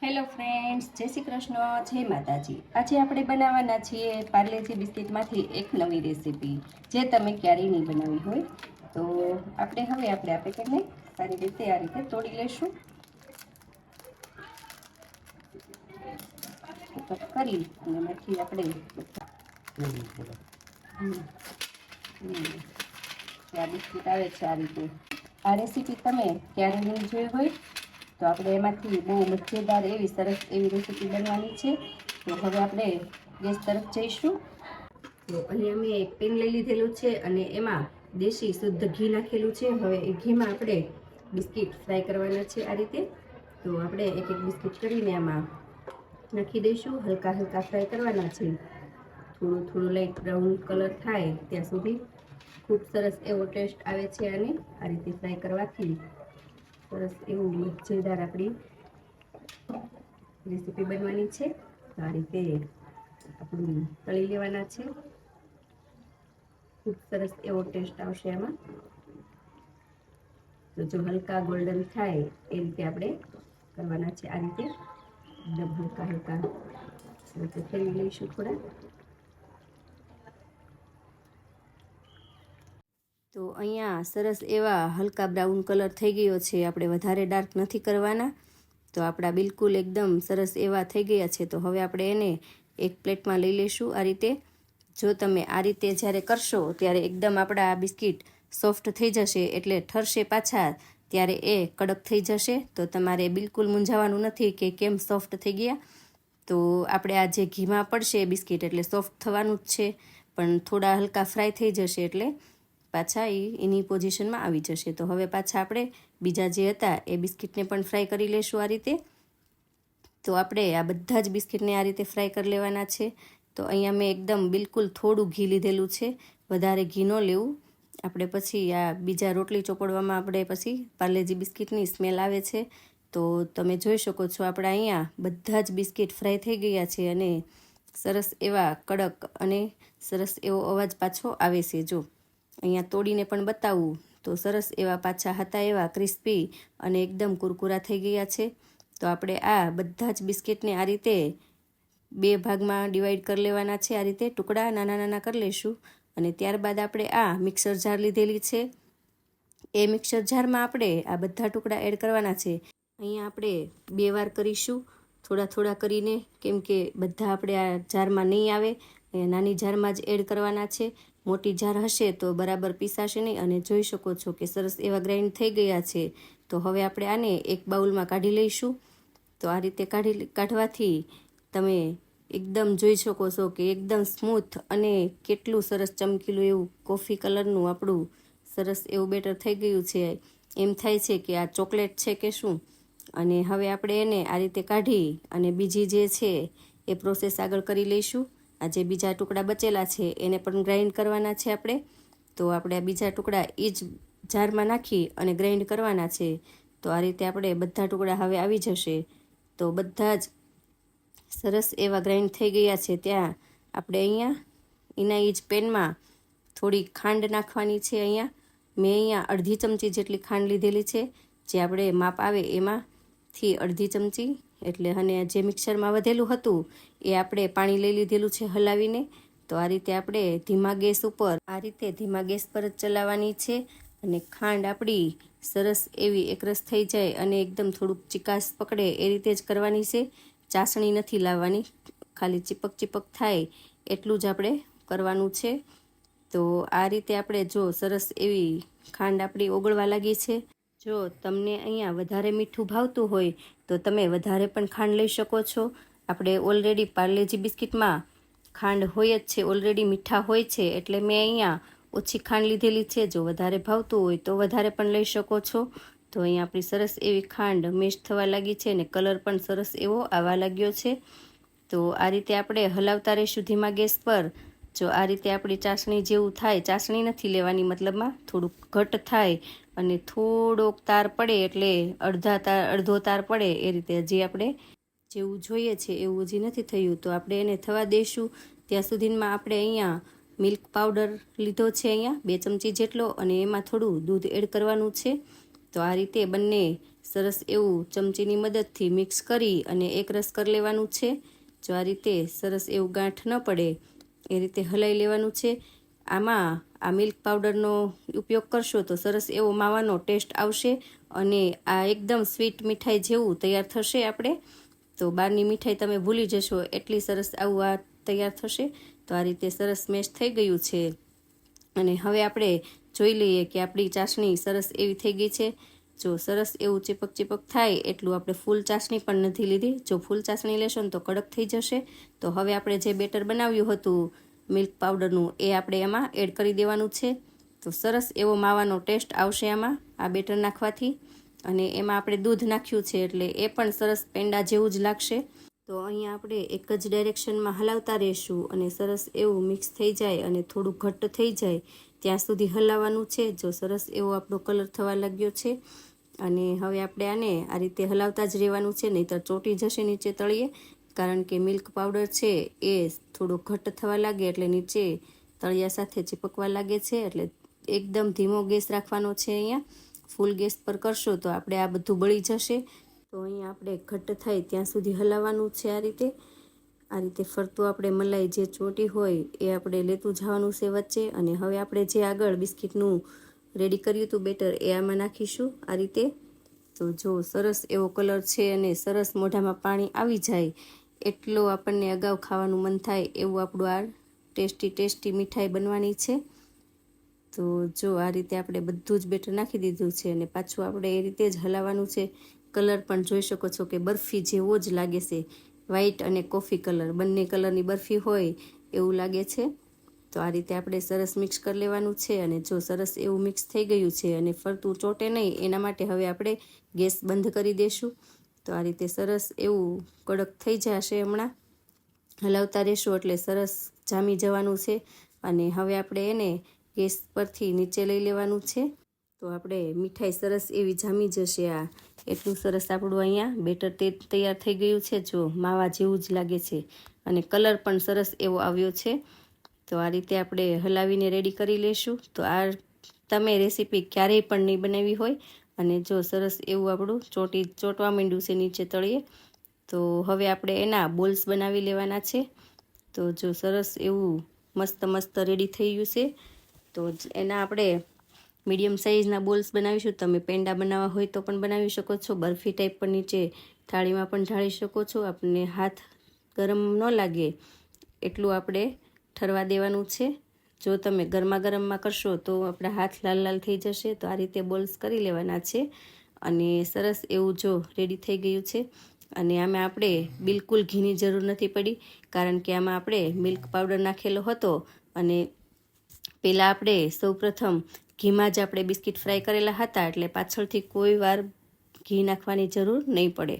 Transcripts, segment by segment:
Hello friends જય શ્રી કૃષ્ણ. જય માતાજી. આજે આપણે બનાવવાના છીએ પાર્લેજી બિસ્કિટમાંથી એક નવી રેસીપી, જે તમે ક્યારેય નહીં બનાવી હોય. તો આપણે હવે આપણે આ પેકેટને સારી રીતે આ રીતે તોડી લઈશું. કરી અને એમાંથી આપણે. આ બિસ્કિટ આવે છે આ રીતે. આ રેસીપી તમે ક્યારે નહીં જોઈ હોય તો આપણે એમાંથી બહુ મજેદાર એવી સરસ એવી રેસીપી બનવાની છે. તો હવે આપણે ગેસ તરફ જઈશું. તો અહીંયા મેં એક પેન લઈ લીધેલું છે અને એમાં દેશી શુદ્ધ ઘી નાખેલું છે. હવે એ ઘીમાં આપણે બિસ્કિટ ફ્રાય કરવાના છે આ રીતે. તો આપણે એક એક બિસ્કિટ કરીને આમાં નાખી દઈશું. હલકા હલકા ફ્રાય કરવાના છે. થોડું થોડું લાઈટ બ્રાઉન કલર થાય ત્યાં સુધી. ખૂબ સરસ એવો ટેસ્ટ આવે છે અને આ રીતે ફ્રાય કરવાથી સરસ એવું મજેદાર આપણી રેસીપી બનવાની છે. તો આ રીતે આપણું તળી લેવાના છે. ખૂબ સરસ એવો ટેસ્ટ આવશે એમાં તો જો હલકા ગોલ્ડન થાય એ રીતે આપણે કરવાના છે આ રીતે. એકદમ હલકા હલકા. રીતે ફેરવી લઈશું થોડા. તો અહીંયા સરસ એવા હલકા બ્રાઉન કલર થઈ ગયો છે. આપણે વધારે ડાર્ક નથી કરવાના. તો આપણા બિલકુલ એકદમ સરસ એવા થઈ ગયા છે. તો હવે આપણે એને એક પ્લેટમાં લઈ લઈશું આ રીતે. જો તમે આ રીતે જ્યારે કરશો ત્યારે એકદમ આપણા આ બિસ્કિટ સોફ્ટ થઈ જશે એટલે ઠરશે પાછા ત્યારે એ કડક થઈ જશે. તો તમારે બિલકુલ મૂંઝાવાનું નથી કે કેમ સોફ્ટ થઈ ગયા. તો આપણે આ જે ઘીમાં પડશે બિસ્કિટ એટલે સોફ્ટ થવાનું જ છે. પણ થોડા હલકા ફ્રાય થઈ જશે એટલે પાછા એ એની પોઝિશનમાં આવી જશે. તો હવે પાછા આપણે બીજા જે હતા, એ બિસ્કિટને પણ ફ્રાય કરી લઈશું આ રીતે. તો આપણે આ બધા જ બિસ્કિટને આ રીતે ફ્રાય કરી લેવાના છે. તો અહીંયા મેં એકદમ બિલકુલ થોડું ઘી લીધેલું છે. વધારે ઘી ન લેવું. આપણે પછી આ બીજા રોટલી ચોપડવામાં આપણે પછી પાર્લેજી બિસ્કિટની સ્મેલ આવે છે. તો તમે જોઈ શકો છો આપણે અહીંયા બધા જ બિસ્કિટ ફ્રાય થઈ ગયા છે અને સરસ એવા કડક અને સરસ એવો અવાજ પાછો આવે છે. જો અહીંયા તોડીને પણ બતાવું. તો સરસ એવા પાછા હતા એવા ક્રિસ્પી અને એકદમ કુરકુરા થઈ ગયા છે. તો આપણે આ બધા જ બિસ્કિટને આ રીતે બે ભાગમાં ડિવાઈડ કરી લેવાના છે. આ રીતે ટુકડા નાના નાના કરી લઈશું અને ત્યારબાદ આપણે આ મિક્સર જાર લીધેલી છે. એ મિક્સર જારમાં આપણે આ બધા ટુકડા એડ કરવાના છે. અહીંયા આપણે બે વાર કરીશું. થોડા થોડા કરીને, કેમ કે બધા આપણે આ જારમાં નહીં આવે. નાની જારમાં જ એડ કરવાના છે. મોટી જાર હશે તો બરાબર પીસાશે નહીં અને જોઈ શકો છો કે સરસ એવા ગ્રાઇન્ડ થઈ ગયા છે. તો હવે આપણે આને એક બાઉલમાં કાઢી લઈશું. તો આ રીતે કાઢી કાઢવાથી તમે એકદમ જોઈ શકો છો કે એકદમ સ્મૂથ અને કેટલું સરસ ચમકીલું એવું કોફી કલરનું આપણું સરસ એવું બેટર થઈ ગયું છે. એમ થાય છે કે આ ચોકલેટ છે કે શું? અને હવે આપણે એને આ રીતે કાઢી અને બીજી જે છે એ પ્રોસેસ આગળ કરી લઈશું. આ જે બીજા ટુકડા બચેલા છે, એને પણ ગ્રાઇન્ડ કરવાના છે આપણે. તો આપણે આ બીજા ટુકડા એ જ જારમાં નાખી અને ગ્રાઇન્ડ કરવાના છે. તો આ રીતે આપણે બધા ટુકડા હવે આવી જશે. તો બધા જ સરસ એવા ગ્રાઇન્ડ થઈ ગયા છે ત્યાં. આપણે અહીંયા, એના એ જ પેનમાં થોડી ખાંડ નાખવાની છે અહીંયા. મેં અહીંયા અડધી ચમચી જેટલી ખાંડ લીધેલી છે. જે આપણે માપ આવે એમાંથી અડધી ચમચી એટલે અને જે મિક્સરમાં વધેલું હતું, એ આપણે પાણી લઈ લીધેલું છે હલાવીને. તો આ રીતે આપણે ધીમા ગેસ ઉપર, આ રીતે ધીમા ગેસ પર જ ચલાવવાની છે અને ખાંડ આપણી સરસ એવી એકરસ થઈ જાય અને એકદમ થોડુંક ચિકાસ પકડે એ રીતે જ કરવાની છે. ચાસણી નથી લાવવાની, ખાલી ચીપક ચીપક થાય એટલું જ આપણે કરવાનું છે. તો આ રીતે આપણે જો સરસ એવી ખાંડ આપણી ઓગળવા લાગી છે. જો તમને અહીંયા વધારે મીઠું ભાવતું હોય તો તમે વધારે પણ ખાંડ લઈ શકો છો. આપણે ઓલરેડી પાર્લેજી બિસ્કિટમાં ખાંડ હોય જ છે ઓલરેડી મીઠા હોય છે, એટલે મેં અહીંયા ઓછી ખાંડ લીધેલી છે. જો વધારે ભાવતું હોય તો વધારે પણ લઈ શકો છો. તો અહીંયા આપણી સરસ એવી ખાંડ મિક્સ થવા લાગી છે અને કલર પણ સરસ એવો આવવા લાગ્યો છે. તો આ રીતે આપણે હલાવતા રહીશું ધીમા ગેસ પર. જો આ રીતે આપણી ચાસણી જેવું થાય, ચાસણી નથી લેવાની મતલબમાં, થોડુંક ઘટ થાય અને થોડોક તાર પડે એટલે અડધા તાર, અડધો તાર પડે એ રીતે. હજી આપણે જેવું જોઈએ છે એવું હજી નથી થયું. તો આપણે એને થવા દઈશું ત્યાં સુધીમાં આપણે અહીંયા મિલ્ક પાવડર લીધો છે અહીંયા, બે ચમચી જેટલો, અને એમાં થોડું દૂધ એડ કરવાનું છે. તો આ રીતે બંને સરસ એવું ચમચીની મદદથી મિક્સ કરી અને એક રસ કરી લેવાનું છે. જો આ રીતે સરસ એવું ગાંઠ ન પડે, એ રીતે હલાઈ લેવાનું છે. આમાં આ મિલ્ક પાવડરનો ઉપયોગ કરશો તો સરસ એવો માવાનો ટેસ્ટ આવશે અને આ એકદમ સ્વીટ મીઠાઈ જેવું તૈયાર થશે આપણે. તો બહારની મીઠાઈ તમે ભૂલી જશો, એટલી સરસ આવું આ તૈયાર થશે. તો આ રીતે સરસ મેશ થઈ ગયું છે. અને હવે આપણે જોઈ લઈએ કે આપણી ચાસણી સરસ એવી થઈ ગઈ છે. જો સરસ એવું ચીપક ચીપક થાય એટલું આપણે ફૂલ ચાસણી પણ નથી લીધી. જો ફૂલ ચાસણી લેશો ને તો કડક થઈ જશે. તો હવે આપણે જે બેટર બનાવ્યું હતું મિલ્ક પાવડરનું એ આપણે એમાં એડ કરી દેવાનું છે. તો સરસ એવો માવાનો ટેસ્ટ આવશે આમાં, આ બેટર નાખવાથી. અને એમાં આપણે દૂધ નાખ્યું છે એટલે એ પણ સરસ પેંડા જેવું જ લાગશે. તો અહીંયા આપણે એક જ ડાયરેક્શનમાં હલાવતા રહીશું અને સરસ એવું મિક્સ થઈ જાય અને થોડું ઘટ્ટ થઈ જાય ત્યાં સુધી હલાવવાનું છે. જો સરસ એવો આપણો કલર થવા લાગ્યો છે. અને હવે આપણે આને આ રીતે હલાવતા જ રહેવાનું છે, નહીંતર ચોટી જશે નીચે તળીએ કારણ કે મિલ્ક પાવડર છે એ થોડો ઘટ્ટ થવા લાગે એટલે નીચે તળિયા સાથે ચીપકવા લાગે છે એટલે એકદમ ધીમો ગેસ રાખવાનો છે અહીંયા. ફૂલ ગેસ પર કરશો તો આપણે આ બધું બળી જશે. તો અહીંયા આપણે ઘટ્ટ થાય ત્યાં સુધી હલાવવાનું છે આ રીતે. આ રીતે ફરતું આપણે મલાઈ જે ચોંટી હોય એ આપણે લેતું જવાનું છે વચ્ચે અને હવે આપણે જે આગળ બિસ્કિટનું રેડી કર્યું હતું બેટર એ આમાં નાખીશું આ રીતે. તો જો સરસ એવો કલર છે અને સરસ મોઢામાં પાણી આવી જાય એટલો આપણને અગાઉ ખાવાનું મન થાય એવું આપણું આ ટેસ્ટી ટેસ્ટી મીઠાઈ બનવાની છે. તો જો આ રીતે આપણે બધું જ બેટર નાખી દીધું છે અને પાછું આપણે એ રીતે જ હલાવવાનું છે. કલર પણ જોઈ શકો છો કે બરફી જેવો જ લાગે છે. વ્હાઈટ અને કોફી કલર. બંને કલરની બરફી હોય એવું લાગે છે. તો આ રીતે આપણે સરસ મિક્સ કરી લેવાનું છે અને જો સરસ એવું મિક્સ થઈ ગયું છે અને ફરતું ચોટે નહીં, એના માટે હવે આપણે ગેસ બંધ કરી દઈશું તો આ રીતે સરસ એવું કડક થઈ જશે હમણાં. હલાવતા રહેશું એટલે સરસ જામી જવાનું છે. અને હવે આપણે એને ગેસ પરથી નીચે લઈ લેવાનું છે. તો આપણે મીઠાઈ સરસ એવી જામી જશે આ. એટલું સરસ આપણું અહીંયા બેટર તે તૈયાર થઈ ગયું છે જો માવા જેવું જ લાગે છે. અને કલર પણ સરસ એવો આવ્યો છે. તો આ રીતે આપણે હલાવીને રેડી કરી લઈશું તો આ તમે રેસીપી ક્યારેય પણ નહીં બનાવી હોય. અને જો સરસ એવું આપણું ચોટી ચોટવા માંડ્યું છે નીચે તળીએ, તો હવે આપણે એના બોલ્સ બનાવી લેવાના છે. તો જો સરસ એવું મસ્ત મસ્ત રેડી થઈ ગયું છે, તો એના આપણે મીડિયમ સાઇઝના બોલ્સ બનાવીશું. તમે પેંડા બનાવવા હોય તો પણ બનાવી શકો છો, બરફી ટાઈપ પણ નીચે થાળીમાં પણ ઢાળી શકો છો. આપણને હાથ ગરમ ન લાગે એટલું આપણે ઠરવા દેવાનું છે. જો તમે ગરમા ગરમમાં કરશો તો આપણા હાથ લાલ લાલ થઈ જશે. તો આ રીતે બોલ્સ કરી લેવાના છે અને સરસ એવું જો રેડી થઈ ગયું છે. અને આમાં આપણે બિલકુલ ઘીની જરૂર નથી પડી, કારણ કે આમાં આપણે મિલ્ક પાવડર નાખેલો હતો અને પહેલાં આપણે સૌપ્રથમ ઘીમાં જ આપણે બિસ્કિટ ફ્રાય કરેલા હતા, એટલે પાછળથી કોઈ વાર ઘી નાખવાની જરૂર નહીં પડે.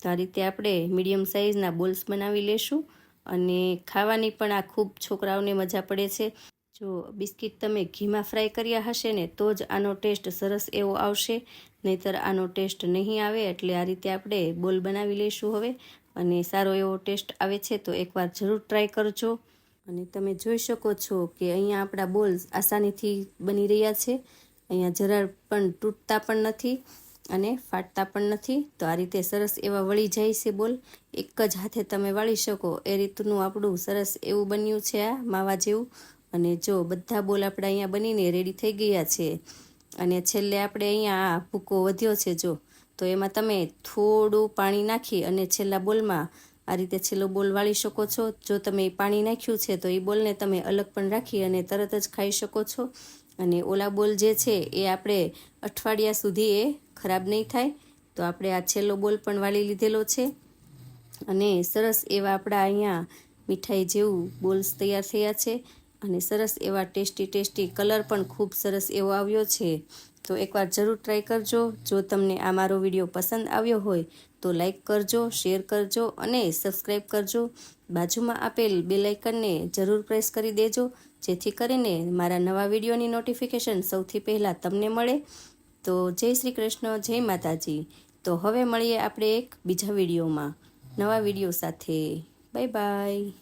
તો આ રીતે આપણે મીડિયમ સાઇઝના બોલ્સ બનાવી લેશું અને ખાવાની પણ આ ખૂબ છોકરાઓને મજા પડે છે. જો બિસ્કિટ તમે ઘીમાં ફ્રાય કર્યા હશે ને, તો જ આનો ટેસ્ટ સરસ એવો આવશે. નહીતર આનો ટેસ્ટ નહીં આવે એટલે આ રીતે આપણે બોલ બનાવી લઈશું હવે. અને સારો એવો ટેસ્ટ આવે છે તો એકવાર જરૂર ટ્રાય કરજો. અને તમે જોઈ શકો છો કે અહીંયા આપણા બોલ આસાનીથી બની રહ્યા છે. અહીંયા જરા પણ તૂટતા પણ નથી અને ફાટતા પણ નથી. તો આ રીતે સરસ એવા વળી જાય છે બોલ. એક જ હાથે તમે વાળી શકો. એ રીતનું આપણું સરસ એવું બન્યું છે આ માવા જેવું. અને જો બધા બોલ આપણા અહીંયા બનીને રેડી થઈ ગયા છે. અને છેલ્લે આપણે અહીંયા આ ભૂકો વધ્યો છે જો. તો એમાં તમે થોડું પાણી નાખી અને છેલ્લા બોલમાં આ રીતે છેલ્લો બોલ વાળી શકો છો. જો તમે પાણી નાખ્યું છે તો એ બોલને તમે અલગ પણ રાખી અને તરત જ ખાઈ શકો છો. અને ઓલા બોલ જે છે એ આપણે અઠવાડિયા સુધી એ ખરાબ નહીં થાય. તો આપણે આ છેલ્લો બોલ પણ વાળી લીધેલો છે. અને સરસ એવા આપણા અહીંયા મીઠાઈ જેવું બોલ્સ તૈયાર થયા છે. અને સરસ એવા ટેસ્ટી ટેસ્ટી કલર પણ ખૂબ સરસ એવો આવ્યો છે. તો એકવાર જરૂર ટ્રાય કરજો. જો તમને આ મારો વીડિયો પસંદ આવ્યો હોય, તો લાઇક કરજો શેર કરજો અને સબસ્ક્રાઈબ કરજો. બાજુમાં આપેલ બેલ આઇકનને જરૂર પ્રેસ કરી દેજો, જેથી કરીને મારા નવા વિડીયોની નોટિફિકેશન સૌથી પહેલાં તમને મળે. તો જય શ્રી કૃષ્ણ, જય માતાજી. તો હવે મળીએ આપણે એક બીજા વિડીયોમાં. નવા વીડિયો સાથે. Bye bye